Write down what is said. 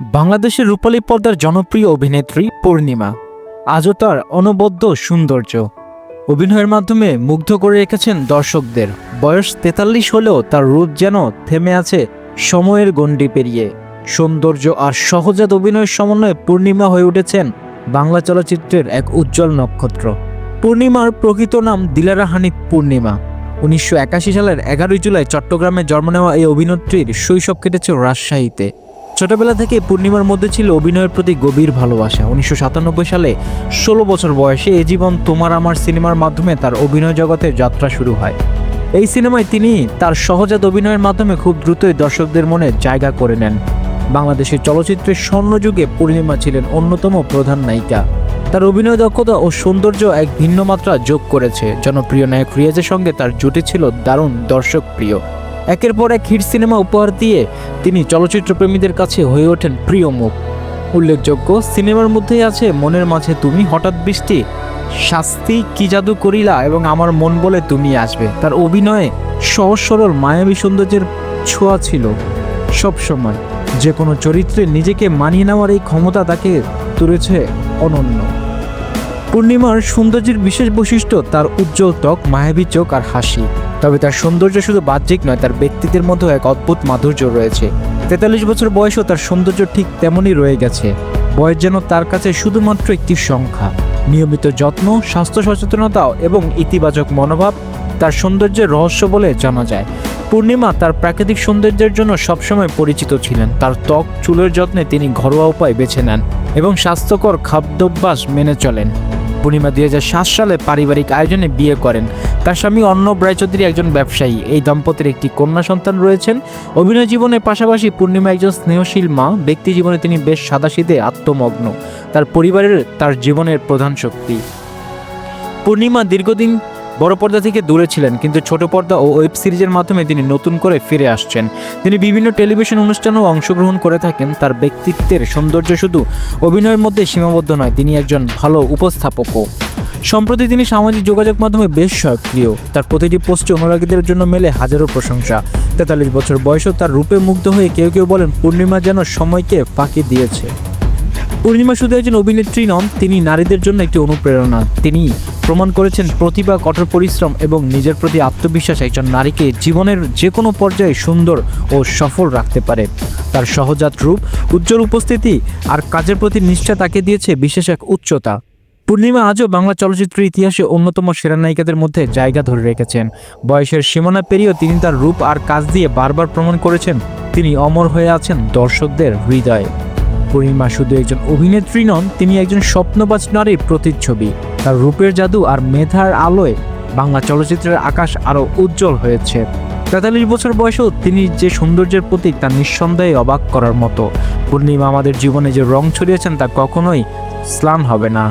বাংলাদেশের রূপালী পর্দার জনপ্রিয় অভিনেত্রী পূর্ণিমা। আজও তার অনবদ্য সৌন্দর্য। অভিনয়ের মাধ্যমে মুগ্ধ করে রেখেছেন দর্শকদের। বয়স তেতাল্লিশ হলেও তার রূপ যেন থেমে আছে সময়ের গণ্ডি পেরিয়ে। সৌন্দর্য আর সহজাত অভিনয়ের সমন্বয়ে পূর্ণিমা হয়ে উঠেছেন বাংলা চলচ্চিত্রের এক উজ্জ্বল নক্ষত্র। পূর্ণিমার প্রকৃত নাম দিলারা হানিফ পূর্ণিমা। উনিশশো একাশি সালের এগারোই জুলাই চট্টগ্রামে জন্ম নেওয়া এই অভিনেত্রীর শৈশব কেটেছে রাজশাহীতে। ছোটবেলা থেকে পূর্ণিমার মধ্যে ছিল অভিনয়ের প্রতি গভীর ভালোবাসা। উনিশশো সাতানব্বই সালে ষোলো বছর বয়সে এ জীবন তোমার আমার সিনেমার মাধ্যমে তার অভিনয় জগতের যাত্রা শুরু হয়। এই সিনেমায় তিনি তার সহজাত অভিনয়ের মাধ্যমে খুব দ্রুতই দর্শকদের মনে জায়গা করে নেন। বাংলাদেশের চলচ্চিত্রের স্বর্ণযুগে পূর্ণিমা ছিলেন অন্যতম প্রধান নায়িকা। তার অভিনয় দক্ষতা ও সৌন্দর্য এক ভিন্ন মাত্রা যোগ করেছে। জনপ্রিয় নায়ক রিয়াজের সঙ্গে তার জুটি ছিল দারুণ দর্শক প্রিয় একের পর এক হিট সিনেমা উপহার দিয়ে তিনি চলচ্চিত্র প্রেমীদের কাছে হয়ে ওঠেন প্রিয় মুখ। উল্লেখযোগ্য, সিনেমার মধ্যেই আছে মনের মাঝে তুমি, হঠাৎ বৃষ্টি, শাস্তি, কি জাদু করিলা এবং আমার মন বলে তুমি আসবে। তার অভিনয়ে সহজ সরল মায়াবী সৌন্দর্যের ছোঁয়া ছিল সব সময় যে কোনো চরিত্রে নিজেকে মানিয়ে নেওয়ার এই ক্ষমতা তাকে তুলেছে অনন্য। পূর্ণিমার সৌন্দর্যের বিশেষ বৈশিষ্ট্য তার উজ্জ্বল ত্বক, মায়াবী চোখ আর হাসি। তবে তার সৌন্দর্য শুধু বাহ্যিক নয়, তার ব্যক্তিত্বের মধ্যেও এক অদ্ভুত মাধুর্য রয়েছে। তেতাল্লিশ বছর বয়সেও তার সৌন্দর্য ঠিক তেমনই রয়ে গেছে। বয়স যেন তার কাছে শুধুমাত্র একটি সংখ্যা। নিয়মিত যত্ন, স্বাস্থ্য সচেতনতা এবং ইতিবাচক মনোভাব তার সৌন্দর্যের রহস্য বলে জানা যায়। পূর্ণিমা তার প্রাকৃতিক সৌন্দর্যের জন্য সবসময় পরিচিত ছিলেন। তার ত্বক, চুলের যত্নে তিনি ঘরোয়া উপায় বেছে নেন এবং স্বাস্থ্যকর খাদ্যাভ্যাস মেনে চলেন। পূর্ণিমা দুই সালে পারিবারিক আয়োজনে বিয়ে করেন। তার স্বামী অর্ণব রায়চৌধুরী একজন ব্যবসায়ী। এই দম্পতির একটি কন্যা সন্তান রয়েছেন। অভিনয় জীবনের পাশাপাশি পূর্ণিমা একজন স্নেহশীল মা। ব্যক্তি জীবনে তিনি বেশ সাদাশীতে আত্মমগ্ন। তার পরিবারের তার জীবনের প্রধান শক্তি। পূর্ণিমা দীর্ঘদিন বড় পর্দা থেকে দূরে ছিলেন, কিন্তু ছোট পর্দা ও ওয়েব সিরিজের মাধ্যমে তিনি নতুন করে ফিরে আসছেন। তিনি বিভিন্ন টেলিভিশন অনুষ্ঠানেও অংশগ্রহণ করে থাকেন। তার ব্যক্তিত্বের সৌন্দর্য শুধু অভিনয়ের মধ্যে সীমাবদ্ধ নয়, তিনি একজন ভালো উপস্থাপকও। সম্প্রতি তিনি সামাজিক যোগাযোগ মাধ্যমে বেশ সক্রিয়। তার প্রতিটি পোস্টে অনুরাগীদের জন্য মেলে হাজারো প্রশংসা। তেতাল্লিশ বছর বয়সেও তার রূপে মুগ্ধ হয়ে কেউ কেউ বলেন, পূর্ণিমা যেন সময়কে ফাঁকি দিয়েছে। পূর্ণিমা শুধু একজন অভিনেত্রী নন, তিনি নারীদের জন্য একটি অনুপ্রেরণা। তিনি প্রমাণ করেছেন প্রতিভা, কঠোর পরিশ্রম এবং নিজের প্রতি আত্মবিশ্বাস একজন নারীকে জীবনের যে কোনো পর্যায়ে সুন্দর ও সফল রাখতে পারে। তার সহজাত রূপ, উজ্জ্বল উপস্থিতি আর কাজের প্রতি নিষ্ঠা তাকে দিয়েছে বিশেষ এক উচ্চতা। পূর্ণিমা আজও বাংলা চলচ্চিত্রের ইতিহাসে অন্যতম সেরা নায়িকাদের মধ্যে জায়গা ধরে রেখেছেন। বয়সের সীমানা পেরিয়েও তিনি তার রূপ আর কাজ দিয়ে বারবার প্রমাণ করেছেন। তিনি অমর হয়ে আছেন দর্শকদের হৃদয়ে। পূর্ণিমা শুধু একজন অভিনেত্রী নন, তিনি একজন স্বপ্নবাজ নারীর প্রতিচ্ছবি। তার রূপের জাদু আর মেধার আলোয় বাংলা চলচ্চিত্রের আকাশ আরও উজ্জ্বল হয়েছে। তেতাল্লিশ বছর বয়সেও তিনি যে সৌন্দর্যের প্রতীক তা নিঃসন্দেহে অবাক করার মতো। পূর্ণিমা আমাদের জীবনে যে রং ছড়িয়েছেন তা কখনোই স্লান হবে না।